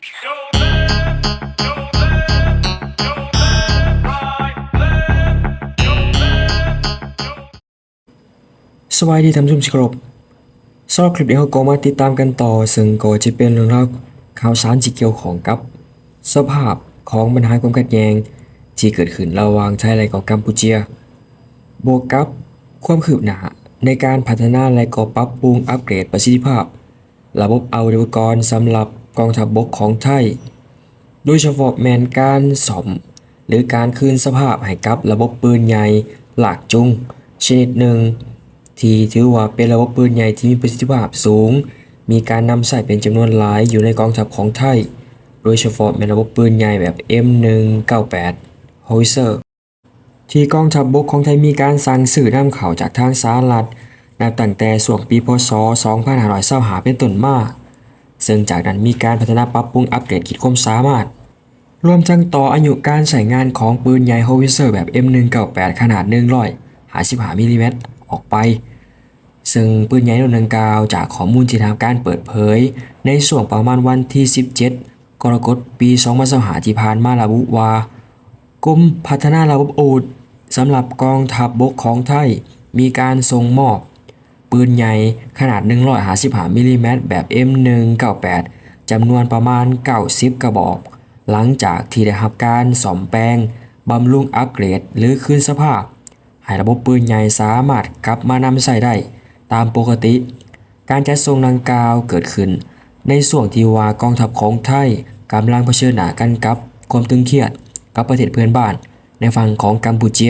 สวัสดีท่านผู้ชมที่เคารพสำหรับคลิปนี้เราก็มาติดตามกันต่อ ซึ่งก็จะเป็นเรื่องราวข่าวสารที่เกี่ยวของกับ สภาพของปัญหาความขัดแย้งที่เกิดขึ้นระหว่างไทยและก็กัมพูชีบวกกับความคืบหน้าในการพัฒนาและก็ปรับปรุงอัปเกรดประสิทธิภาพ ระบบอาวุธอุปกรณ์สำหรับ กองทัพบบกของไทย โดยเฉพาะแมนการสอม หรือการคืนสภาพให้กับระบบปืนใหญ่หลากจุงชนิดหนึ่ง ที่ถือว่าเป็นระบบปืนใหญ่ที่มีประสิทธิภาพสูง มีการนำใส่เป็นจำนวนหลายอยู่ในกองทัพของไทย โดยเฉพาะแมนระบบปืนใหญ่แบบ M198 Howitzer ที่กองทัพบบกของไทยมีการสั่งซื้อนำเข้าจากทางสหรัฐนับตั้งแต่ช่วงปีพศ 2525เป็นต้นมา ซึ่งจากนั้นมีการพัฒนาปรับปรุงอัปเกรดขีดความสามารถ รวมทั้งต่ออายุการใช้งานของปืนใหญ่โฮวิเซอร์แบบ M198 ขนาด155มิลลิเมตรออกไป ซึ่งปืนใหญ่รุ่นดังกล่าวจากข้อมูลที่ทางการเปิดเผย ในช่วงประมาณวันที่ 17 กรกฎาคมปี2025ที่ผ่านมาระบุว่ากรมพัฒนาระบบอาวุธสำหรับกองทัพบบกของไทย มีการส่งมอบ ปืนใหญ่ขนาด155มิลลิเมตรแบบ M198 จำนวนประมาณ 90 กระบอก หลังจากที่ได้รับการสอมแปลงบำรุงอัปเกรดหรือคืนสภาพ ให้ระบบปืนใหญ่สามารถกลับมานำใช้ได้ ตามปกติ การจัดส่งดังกล่าวเกิดขึ้น ในส่วนที่ว่ากองทัพของไทยกำลังเผชิญหน้ากันกับความตึงเครียดกับประเทศเพื่อนบ้านในฝั่งของกัมพูชี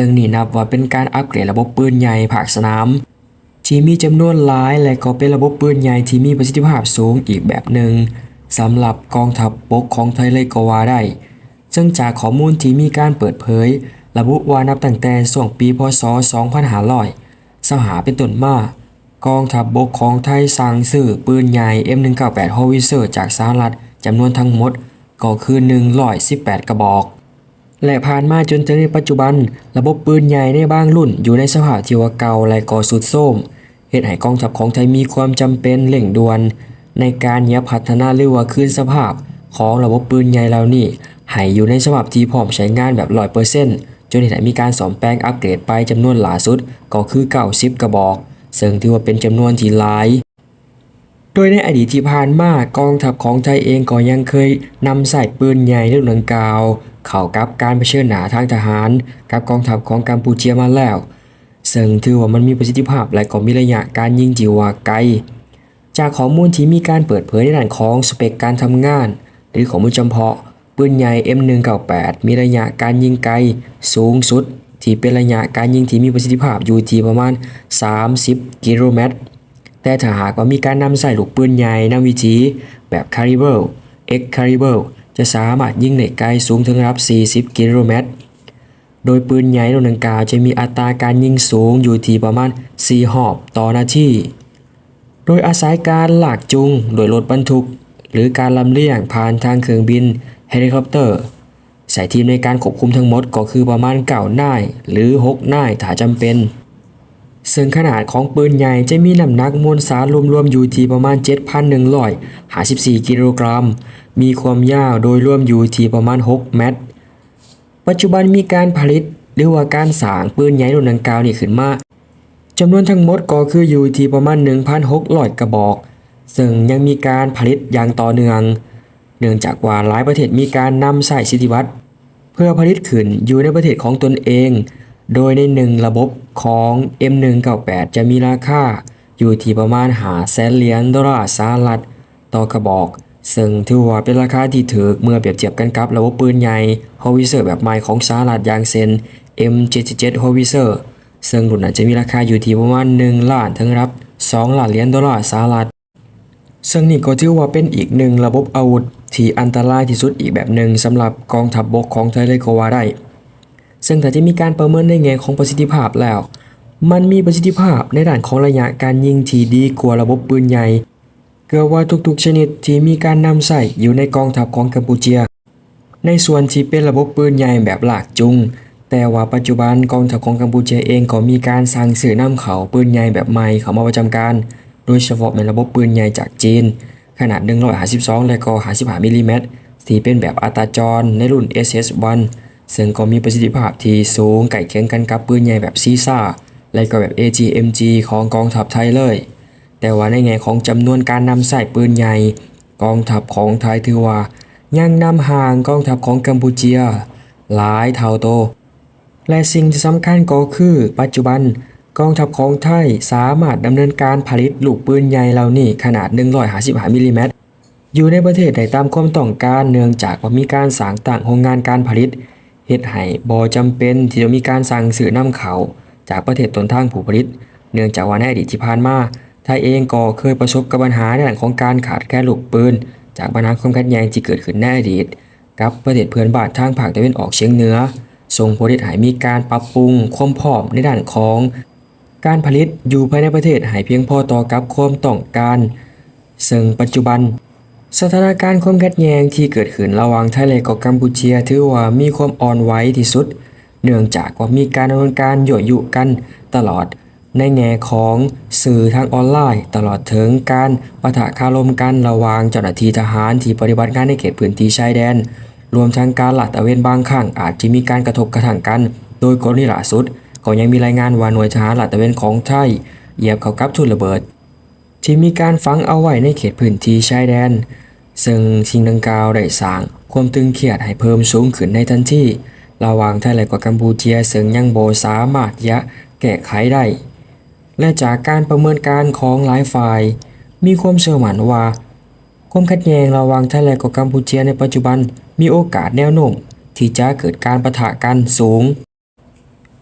ซึ่งนี่นับว่าเป็นการอัปเกรดระบบปืนใหญ่ภาคสนาม ที่มีจำนวนหลายและก็เป็นระบบปืนใหญ่ที่มีประสิทธิภาพสูงอีกแบบหนึ่งสำหรับกองทัพบบกของไทยเลยก็ว่าได้ซึ่งจากข้อมูลที่มีการเปิดเผย ระบุว่านับตั้งแต่ช่วงปีพศ 2500สหาเป็นต้นมากองทัพบบกของไทยสั่งซื้อปืนใหญ่ M198 Howitzer จากสหรัฐจำนวนทั้งหมดก็คือ 118 กระบอก และผ่านมาจนถึงในปัจจุบัน ระบบปืนใหญ่ในบางรุ่นอยู่ในสภาพที่ว่าเก่าและก่อสุดโทมเหตุให้กองทัพของไทยมีความจำเป็นเร่งด่วน ในการยับพัฒนาหรือว่าคืนสภาพของระบบปืนใหญ่เหล่านี้ให้อยู่ในสภาพที่พร้อมใช้งานแบบ100%จนเหตุให้มีการสอมแปลงอัปเกรดไปจำนวนหลาสุดก็คือ90กระบอก ซึ่งถือว่าเป็นจำนวนที่หลาย ดยในอดีตที่ผ่านมากองทัพของไทยเองก็ยังเคยนำใส่ปืนใหญ่รุ่นดังกล่าวเข้ากับการเผชิญหน้าทางทหาร กับกองทัพของกัมพูชีมาแล้ว ซึ่งถือว่ามันมีประสิทธิภาพและก็มีระยะการยิงที่ว่าไกล จากข้อมูลที่มีการเปิดเผยในด้านของสเปคการทำงาน หรือข้อมูลจำเพาะปืนใหญ่ M198 มีระยะการยิงไกลสูงสุด ที่เป็นระยะการยิงที่มีประสิทธิภาพอยู่ที่ประมาณ 30 กิโลเมตร แต่ถ้าหากว่ามีการนำใส่ลูกปืนใหญ่นำวิธีแบบ Caliber X Caliber จะสามารถยิงได้ไกลสูงถึงระดับ 40 กิโลเมตร โดยปืนใหญ่รุ่นดังกล่าวจะมีอัตราการยิงสูงอยู่ที่ประมาณ 4 หอบต่อนาที โดยอาศัยการลากจูงโดยรถบรรทุก หรือการลำเลียงผ่านทางเครื่องบินเฮลิคอปเตอร์สายทีมในการควบคุมทั้งหมดก็คือประมาณ9นายหรือ 6 นายถ้าจำเป็น ซึ่งขนาดของปืนใหญ่จะมีน้ำหนักมวลสารรวมๆอยู่ที่ประมาณ 7,154 กิโลกรัม มีความยาวโดยรวมอยู่ที่ประมาณ 6 เมตร ปัจจุบันมีการผลิตหรือว่าการสร้างปืนใหญ่รุ่นดังกล่าวนี่ขึ้นมาจำนวนทั้งหมดก็คืออยู่ที่ประมาณ 1,600 กระบอก ซึ่งยังมีการผลิตอย่างต่อเนื่อง เนื่องจากว่าหลายประเทศมีการนำใส่สิทธิวัตรเพื่อผลิตขึ้นอยู่ในประเทศของตนเอง โดยในหนึ่งระบบของ M198 จะมีราคาอยู่ที่ประมาณหาแสนเหรียญดอลลาร์สหรัฐต่อกระบอก ซึ่งถือว่าเป็นราคาที่ถูกเมื่อเปรียบเทียบกันกับระบบปืนใหญ่ฮอวิเซอร์แบบใหม่ของสหรัฐอย่างเช่น M77 Howitzer ซึ่งรุ่นนั้นจะมีราคาอยู่ที่ประมาณ 1 ล้านถึงรับ 2 ล้านเหรียญดอลลาร์สหรัฐซึ่งนี่ก็ถือว่าเป็นอีกหนึ่งระบบอาวุธที่อันตรายที่สุดอีกแบบหนึ่งสำหรับกองทัพบบกของไทยเลยก็ว่าได้ ซึ่งถ้าจะมีการประเมินในแง่ของประสิทธิภาพแล้ว มันมีประสิทธิภาพในด้านของระยะการยิงที่ดีกว่าระบบปืนใหญ่ เกือบว่าทุกๆชนิดที่มีการนำใส่อยู่ในกองทัพของกัมพูชีในส่วนที่เป็นระบบปืนใหญ่แบบหลากจุง แต่ว่าปัจจุบันกองทัพของกัมพูชาเองก็มีการสั่งซื้อนำเขาปืนใหญ่แบบใหม่เข้ามาประจำการ โดยเฉพาะเป็นระบบปืนใหญ่จากจีน ขนาด 152 และก็55มิลลิเมตรที่เป็นแบบอัตราจรในรุ่น SS1 ซึ่งก็มีประสิทธิภาพที่สูงใกล้เคียงกันกับปืนใหญ่แบบซีซ่าและก็แบบ AGMG ของกองทัพไทยเลย แต่ว่าในแง่ของจำนวนการนำใส่ปืนใหญ่ กองทัพของไทยถือว่ายังนำห่างกองทัพของกัมพูเชีย หลายเท่าโต และสิ่งที่สำคัญก็คือ ปัจจุบันกองทัพของไทยสามารถดำเนินการผลิตลูกปืนใหญ่เหล่านี้ขนาด 155มิลลิเมตรอยู่ในประเทศใดตามความต้องการเนื่องจากว่ามีการสางต่างโรงงานการผลิต เฮ็ดให้บ่จำเป็นที่จะมีการสั่งซื้อนำเขาจากประเทศต้นทางผู้ผลิต เนื่องจากว่าในอดีตที่ผ่านมาไทยเองก็เคยประสบกับปัญหาในด้านของการขาดแคลนลูกปืน จากปัญหาความขัดแย้งที่เกิดขึ้นในอดีตกับประเทศเพื่อนบ้านทางภาคตะวันออกเฉียงเหนือส่งผลให้มีการปรับปรุงความพร้อมในด้านของการผลิตอยู่ภายในประเทศให้เพียงพอต่อกับความต้องการ ซึ่งปัจจุบัน สถานการณ์ความขัดแย้งที่เกิดขึ้นระหว่างไทยและก็กัมพูเชียถือว่ามีความอ่อนไหวที่สุด เนื่องจากว่ามีการดำเนินการยั่วยุกันตลอด ในแง่ของสื่อทางออนไลน์ ตลอดถึงการปะทะคารมกันระหว่างเจ้าหน้าที่ทหารที่ปฏิบัติงานในเขตพื้นที่ชายแดน รวมทั้งการหลาดตะเวนบางครั้งอาจจะมีการกระทบกระทั่งกัน โดยกรณีล่าสุดก็ยังมีรายงานว่าหน่วยทหารหลาดตะเวนของไทยเหยียบเข้ากับทุนระเบิด ที่มีการฝังเอาไว้ในเขตพื้นที่ชายแดน ซึ่งสิ่งดังกล่าวได้สร้างความตึงเครียดให้เพิ่มสูงขึ้นในทันทีระหว่างไทยและก็กัมพูเชียซึ่งยังโบสามารถยะแก้ไขได้ และจากการประเมินการของหลายฝ่าย มีความเชื่อมั่นว่า ความขัดแย้งระหว่างไทยและก็กัมพูเชียในปัจจุบันมีโอกาสแนวโน้มที่จะเกิดการปะทะกันสูง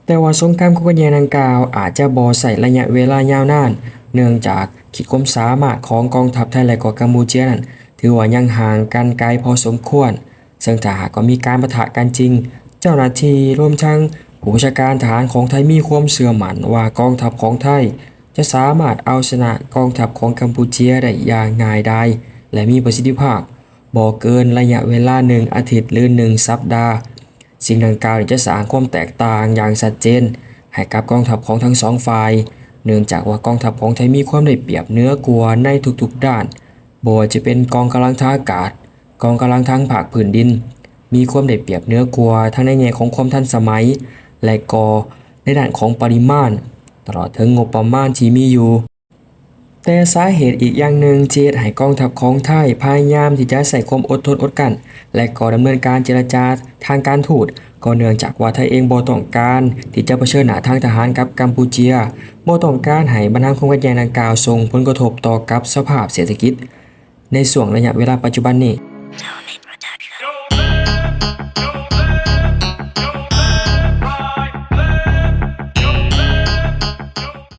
แต่ว่าสงครามขัดแย้งดังกล่าวอาจจะบ่ใส่ระยะเวลายาวนาน เนื่องจากขีดความสามารถของกองทัพไทยและก็กัมพูเชียนั้นถือว่ายังห่างกันไกลพอสมควร ซึ่งถ้าหากว่ามีการประทะกันจริง เจ้าหน้าที่รวมทั้งผู้บัญชาการทหารของไทยมีความเชื่อมั่นว่ากองทัพของไทย จะสามารถเอาชนะกองทัพของกัมพูเชียได้อย่างง่ายดายและมีประสิทธิภาพบ่เกินระยะเวลาหนึ่งอาทิตย์หรือหนึ่งสัปดาห์ สิ่งดังกล่าวจะสร้างความแตกต่างอย่างชัดเจนให้กับกองทัพของทั้งสองฝ่าย เนื่องจากว่ากองทัพของไทยมีความได้เปรียบเนื้อกว่าในทุกๆด้านบ่ว่าจะเป็นกองกำลังทางอากาศ กองกำลังทางภาคพื้นดิน มีความได้เปรียบเนื้อกว่าทั้งในแง่ของความทันสมัย และก็ในด้านของปริมาณ ตลอดถึงงบประมาณที่มีอยู่ แต่สาเหตุอีกอย่างหนึ่งเฮ็ดให้กองทัพของไทยพยายามที่จะใส่ความอดทนอดกัน และก็ดำเนินการเจรจาทางการทูต ก็เนื่องจากว่าไทยเองบ่ต้องการที่จะเผชิญหน้าทางทหารกับกัมพูเชียบ่ต้องการให้บรรทังความขัดแย้งดังกล่าวส่งผลกระทบต่อกับสภาพเศรษฐกิจ ในส่วนระยะเวลาปัจจุบันนี้